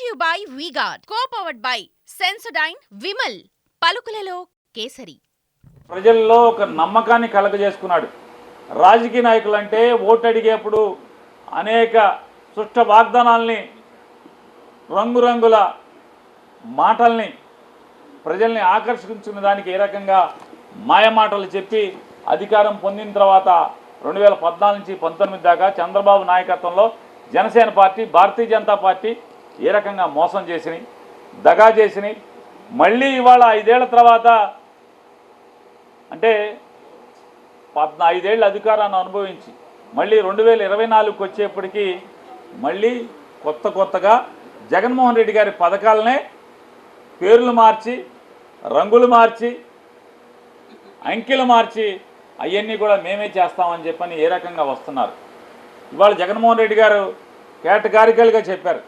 Brought you by V Guard co powered by Sensodyne Vimal. పలుకులలో కేసరి. ప్రజల్లో ఒక నమ్మకాన్ని కలగజేసుకున్నాడు. రాజకీయ నాయకులంటే ఓటు అడిగేప్పుడు అనేక సుష్ట వాగ్దానాల్ని రంగురంగుల మాటల్ని ప్రజల్ని ఆకర్షించుకునే దానికి ఏ రకంగా మాయమాటలు చెప్పి అధికారం పొందిన తర్వాత రెండు వేల పద్నాలుగు నుంచి పంతొమ్మిది దాకా చంద్రబాబు నాయకత్వంలో జనసేన పార్టీ భారతీయ జనతా పార్టీ ఏ రకంగా మోసం చేసినాయి దగా చేసినాయి మళ్ళీ ఇవాళ ఐదేళ్ళ తర్వాత అంటే పద్నా ఐదేళ్ళు అధికారాన్ని అనుభవించి మళ్ళీ రెండు వేల ఇరవై నాలుగుకి వచ్చేప్పటికీ మళ్ళీ కొత్త కొత్తగా జగన్మోహన్ రెడ్డి గారి పథకాలనే పేర్లు మార్చి రంగులు మార్చి అంకెలు మార్చి అవన్నీ కూడా మేమే చేస్తామని చెప్పని ఏ రకంగా వస్తున్నారు. ఇవాళ జగన్మోహన్ రెడ్డి గారు కేటగారికల్గా చెప్పారు.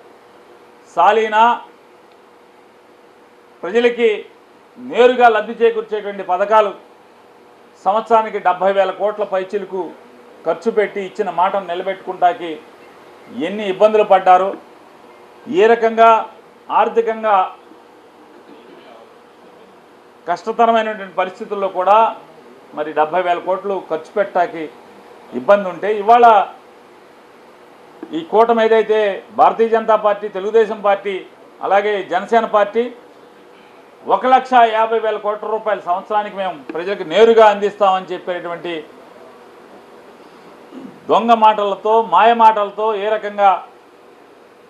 సాలీనా ప్రజలకి నేరుగా లబ్ధి చేకూర్చేటువంటి పథకాలు సంవత్సరానికి డెబ్భై వేల కోట్ల పైచీలకు ఖర్చు పెట్టి ఇచ్చిన మాటను నిలబెట్టుకుంటాకి ఎన్ని ఇబ్బందులు పడ్డారు? ఏ రకంగా ఆర్థికంగా కష్టతరమైనటువంటి పరిస్థితుల్లో కూడా మరి డెబ్భై వేల కోట్లు ఖర్చు పెట్టాకి ఇబ్బంది ఉంటే ఇవాళ ఈ కూటమి ఏదైతే భారతీయ జనతా పార్టీ తెలుగుదేశం పార్టీ అలాగే జనసేన పార్టీ ఒక లక్ష యాభై వేల కోట్ల రూపాయల సంవత్సరానికి మేము ప్రజలకు నేరుగా అందిస్తామని చెప్పేటువంటి దొంగ మాటలతో మాయ మాటలతో ఏ రకంగా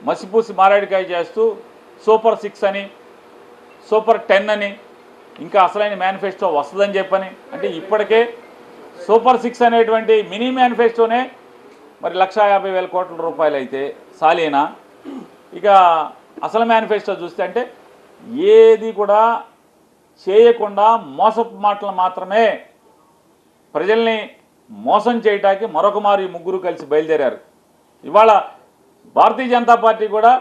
మసిపూసి మారాడికాయ చేస్తూ సూపర్ సిక్స్ అని సూపర్ టెన్ అని ఇంకా అసలైన మేనిఫెస్టో వస్తుందని చెప్పని అంటే ఇప్పటికే సూపర్ సిక్స్ అనేటువంటి మినీ మేనిఫెస్టోనే మరి లక్ష యాభై వేల కోట్ల రూపాయలు అయితే సాలీనా? ఇక అసలు మేనిఫెస్టో చూస్తే అంటే ఏది కూడా చేయకుండా మోసపు మాటలు మాత్రమే ప్రజల్ని మోసం చేయటానికి మరొక మారు ఈ ముగ్గురు కలిసి బయలుదేరారు. ఇవాళ భారతీయ జనతా పార్టీ కూడా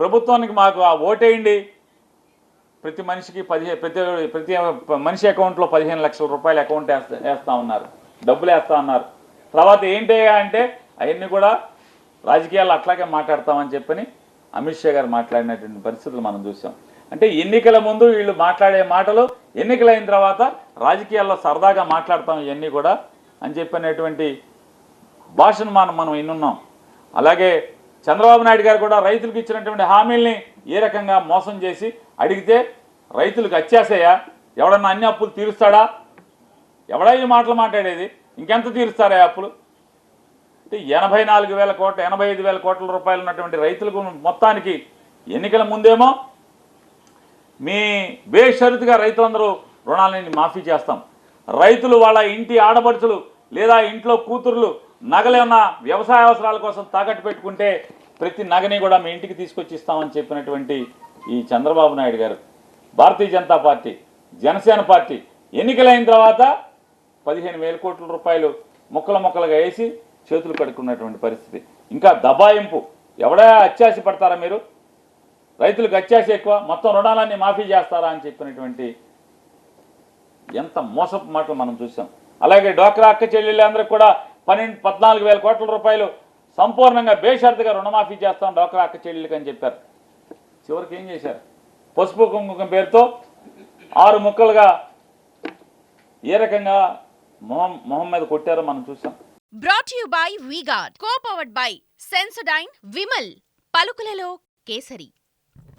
ప్రభుత్వానికి మాకు ఆ ఓటేయండి ప్రతి మనిషికి పదిహేను ప్రతి ప్రతి మనిషి అకౌంట్లో పదిహేను లక్షల రూపాయలు అకౌంట్ వేస్తా వేస్తా ఉన్నారు. డబ్బులు వేస్తా ఉన్నారు. తర్వాత ఏంటయ్యా అంటే అవన్నీ కూడా రాజకీయాలు అట్లాగే మాట్లాడతామని చెప్పని అమిత్ షా గారు మాట్లాడినటువంటి పరిస్థితులు మనం చూసాం. అంటే ఎన్నికల ముందు వీళ్ళు మాట్లాడే మాటలు ఎన్నికలైన తర్వాత రాజకీయాల్లో సరదాగా మాట్లాడతాం ఇవన్నీ కూడా అని చెప్పినటువంటి భాషను మనం మనం వినున్నాం. అలాగే చంద్రబాబు నాయుడు గారు కూడా రైతులకు ఇచ్చినటువంటి హామీల్ని ఏ రకంగా మోసం చేసి అడిగితే రైతులకు వచ్చేసాయా ఎవడన్నా అన్ని అప్పులు తీరుస్తాడా? ఎవడా ఈ మాటలు మాట్లాడేది? ఇంకెంత తీరుస్తారు ఆ అప్పులు? అంటే ఎనభై నాలుగు వేల కోట్ల ఎనభై ఐదు వేల కోట్ల రూపాయలు ఉన్నటువంటి రైతులకు మొత్తానికి ఎన్నికల ముందేమో మీ బేషరతుగా రైతులందరూ రుణాలని మాఫీ చేస్తాం. రైతులు వాళ్ళ ఇంటి ఆడపడుచులు లేదా ఇంట్లో కూతుర్లు నగలేమన్నా వ్యవసాయ అవసరాల కోసం తాకట్టు పెట్టుకుంటే ప్రతి నగని కూడా మీ ఇంటికి తీసుకొచ్చి ఇస్తామని చెప్పినటువంటి ఈ చంద్రబాబు నాయుడు గారు. భారతీయ జనతా పార్టీ జనసేన పార్టీ ఎన్నికలైన తర్వాత పదిహేను వేల కోట్ల రూపాయలు ముక్కలు ముక్కలుగా వేసి చేతులు కడుక్కున్నటువంటి పరిస్థితి. ఇంకా దబాయింపు. ఎవడా అత్యాశ పడతారా మీరు? రైతులకు అత్యాశ ఎక్కువ. మొత్తం రుణాలన్నీ మాఫీ చేస్తారా అని చెప్పినటువంటి ఎంత మోసపు మాటలు మనం చూసాం. అలాగే డోక్రా అక్క చెల్లెళ్ళందరికీ కూడా పన్నెండు పద్నాలుగు వేల కోట్ల రూపాయలు సంపూర్ణంగా బేషరతుగా రుణమాఫీ చేస్తాం డోక్రా అక్క చెల్లెళ్ళకి అని చెప్పారు. చివరికి ఏం చేశారు? పసుపు కుంకుమ పేరుతో ఆరు ముక్కలుగా ఏ రకంగా మొహం మొహం మీద కొట్టారో మనం చూసాం brought you by V Guard co powered by Sensodyne Vimal పలుకులలో kesari